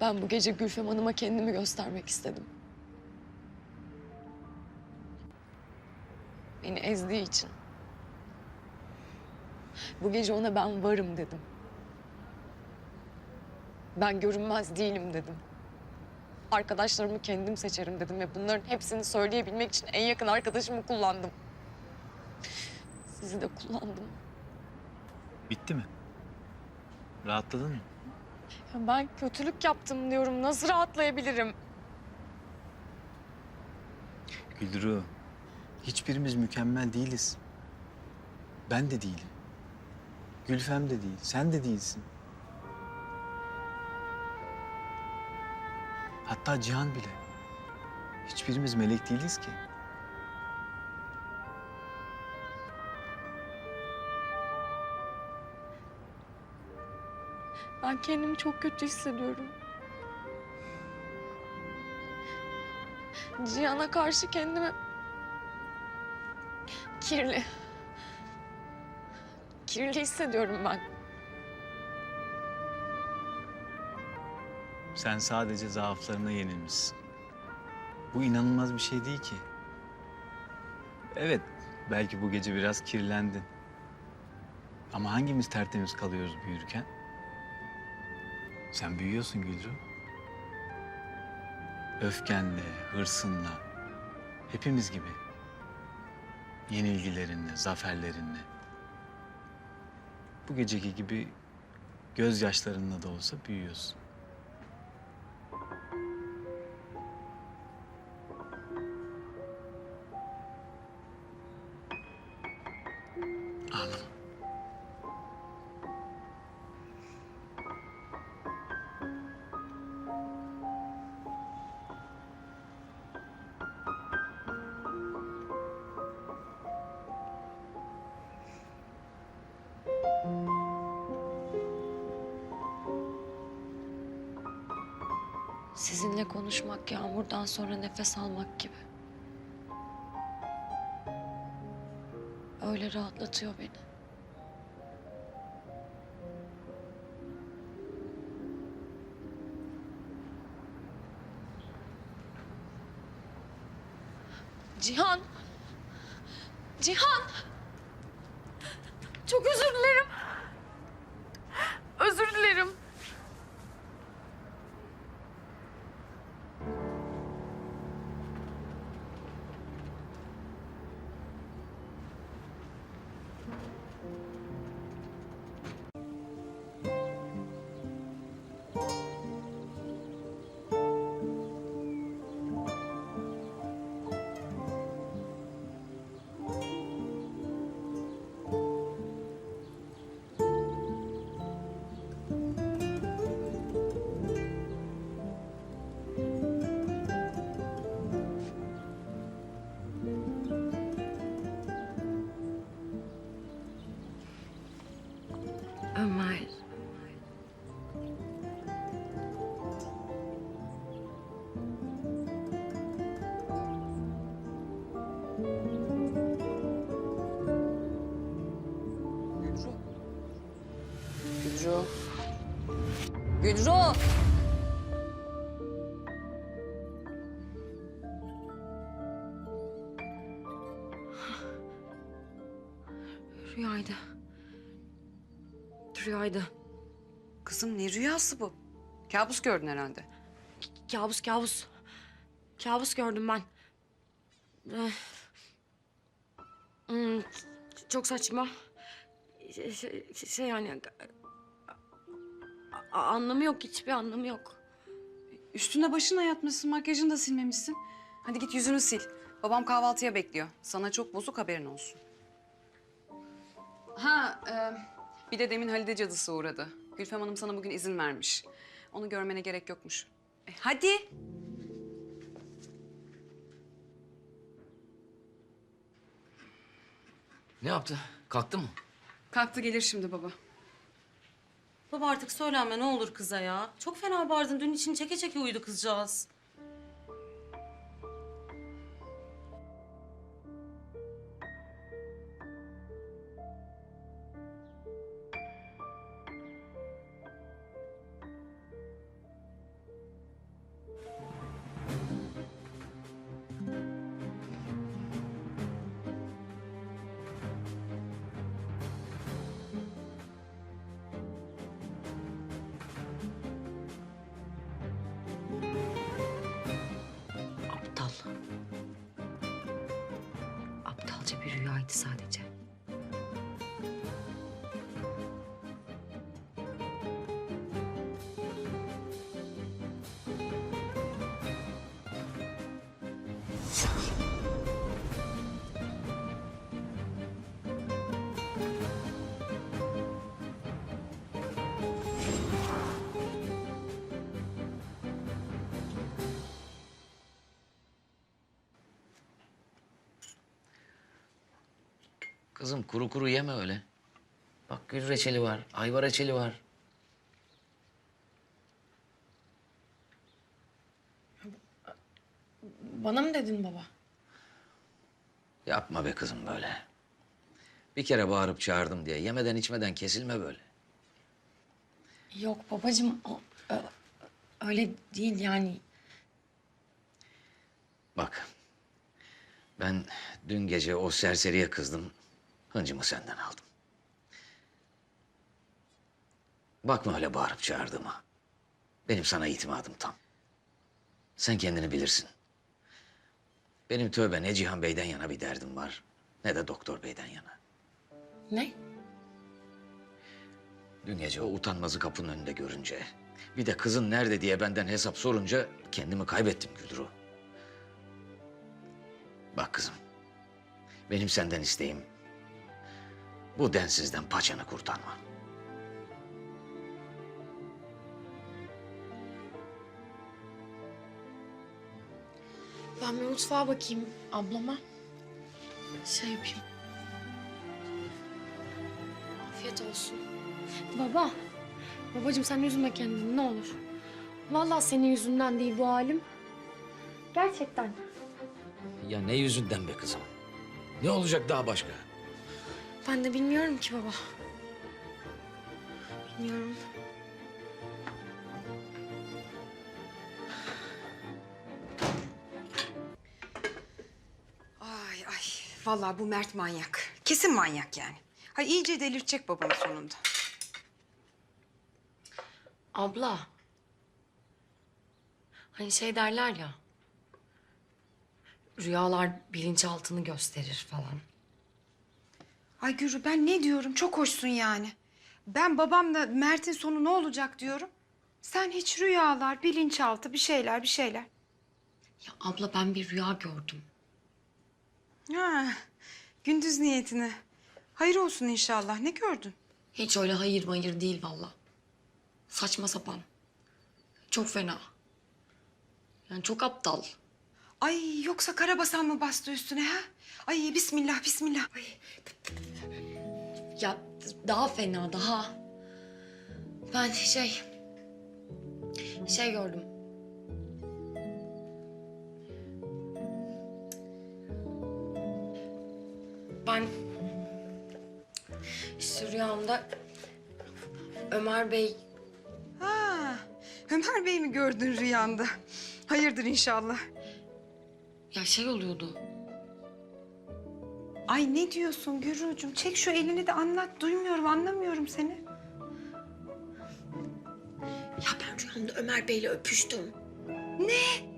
Ben bu gece Gülfem Hanım'a kendimi göstermek istedim. Beni ezdiği için. Bu gece ona ben varım dedim. Ben görünmez değilim dedim. Arkadaşlarımı kendim seçerim dedim ve bunların hepsini söyleyebilmek için en yakın arkadaşımı kullandım. Sizi de kullandım. Bitti mi? Rahatladın mı? Ben kötülük yaptım diyorum. Nasıl rahatlayabilirim? Güldürü, hiçbirimiz mükemmel değiliz. Ben de değilim. Gülfem de değil, sen de değilsin. Hatta Cihan bile. Hiçbirimiz melek değiliz ki. Ben kendimi çok kötü hissediyorum. Cihan'a karşı kendimi kirli. Kirli hissediyorum ben. Sen sadece zaaflarına yenilmişsin. Bu inanılmaz bir şey değil ki. Evet, belki bu gece biraz kirlendin. Ama hangimiz tertemiz kalıyoruz büyürken? Sen büyüyorsun Gülru. Öfkenle, hırsınla. Hepimiz gibi. Yenilgilerinle, zaferlerinle. Bu geceki gibi gözyaşlarınla da olsa büyüyorsun. Ağlama. Sizinle konuşmak yağmurdan sonra nefes almak gibi. Öyle rahatlatıyor beni. Cihan! Cihan! Çok özür dilerim. Özür dilerim. Gülru. Rüyaydı. Rüyaydı. Kızım ne rüyası bu? Kabus gördün herhalde. Kabus kabus. Kabus gördüm ben. Hmm, Çok saçma. Şey, şey- şey yani... a- Anlamı yok, hiçbir anlamı yok. Üstüne başına yatmışsın, makyajını da silmemişsin. Hadi git yüzünü sil. Babam kahvaltıya bekliyor. Sana çok bozuk haberin olsun. Ha, e, bir de demin Halide cadısı uğradı. Gülfem Hanım sana bugün izin vermiş. Onu görmene gerek yokmuş. E, hadi. Ne yaptı? Kalktı mı? Kalktı gelir şimdi baba. Baba artık söylenme ne olur kıza ya. Çok fena bağırdın. Dün için çeke çeke uyudu kızcağız. Rüyaydı sadece. Kızım kuru kuru yeme öyle. Bak gül reçeli var, ayva reçeli var. Bana mı dedin baba? Yapma be kızım böyle. Bir kere bağırıp çağırdım diye yemeden içmeden kesilme böyle. Yok babacığım o, ö- öyle değil yani. Bak. Ben dün gece o serseriye kızdım. Hıncımı senden aldım. Bakma öyle bağırıp çağırdığıma. Benim sana itimadım tam. Sen kendini bilirsin. Benim tövbe ne Cihan Bey'den yana bir derdim var... ...ne de Doktor Bey'den yana. Ne? Dün gece o utanmazı kapının önünde görünce... ...bir de kızın nerede diye benden hesap sorunca... ...kendimi kaybettim Güldürü. Bak kızım. Benim senden isteğim... ...bu densizden paçanı kurtarma. Ben bir mutfağa bakayım ablama. Şey yapayım. Afiyet olsun. Baba, babacığım sen üzme kendini ne olur. Vallahi senin yüzünden değil bu halim. Gerçekten. Ya ne yüzünden be kızım? Ne olacak daha başka? Ben de bilmiyorum ki baba. Bilmiyorum. Ay ay. Vallahi bu Mert manyak. Kesin manyak yani. Hay iyice delirtecek babanı sonunda. Abla. Hani şey derler ya. Rüyalar bilinçaltını gösterir falan. Ay Gürü ben ne diyorum? Çok hoşsun yani. Ben babamla Mert'in sonu ne olacak diyorum. Sen hiç rüyalar, bilinçaltı bir şeyler bir şeyler. Ya abla ben bir rüya gördüm. Ha, gündüz niyetine. Hayır olsun inşallah. Ne gördün? Hiç öyle hayır hayır değil vallahi. Saçma sapan. Çok fena. Yani çok aptal. Ay yoksa karabasan mı bastı üstüne ha? Ay bismillah bismillah. Ay, Ya daha fena daha. Ben şey... Şey gördüm. Ben... işte rüyamda Ömer Bey Ha, Ömer Bey mi gördün rüyanda? Hayırdır inşallah. Ya şey oluyordu. Ay ne diyorsun Gürücüm? Çek şu elini de anlat. Duymuyorum, anlamıyorum seni. Ya ben rüyamda Ömer Bey'le öpüştüm. Ne?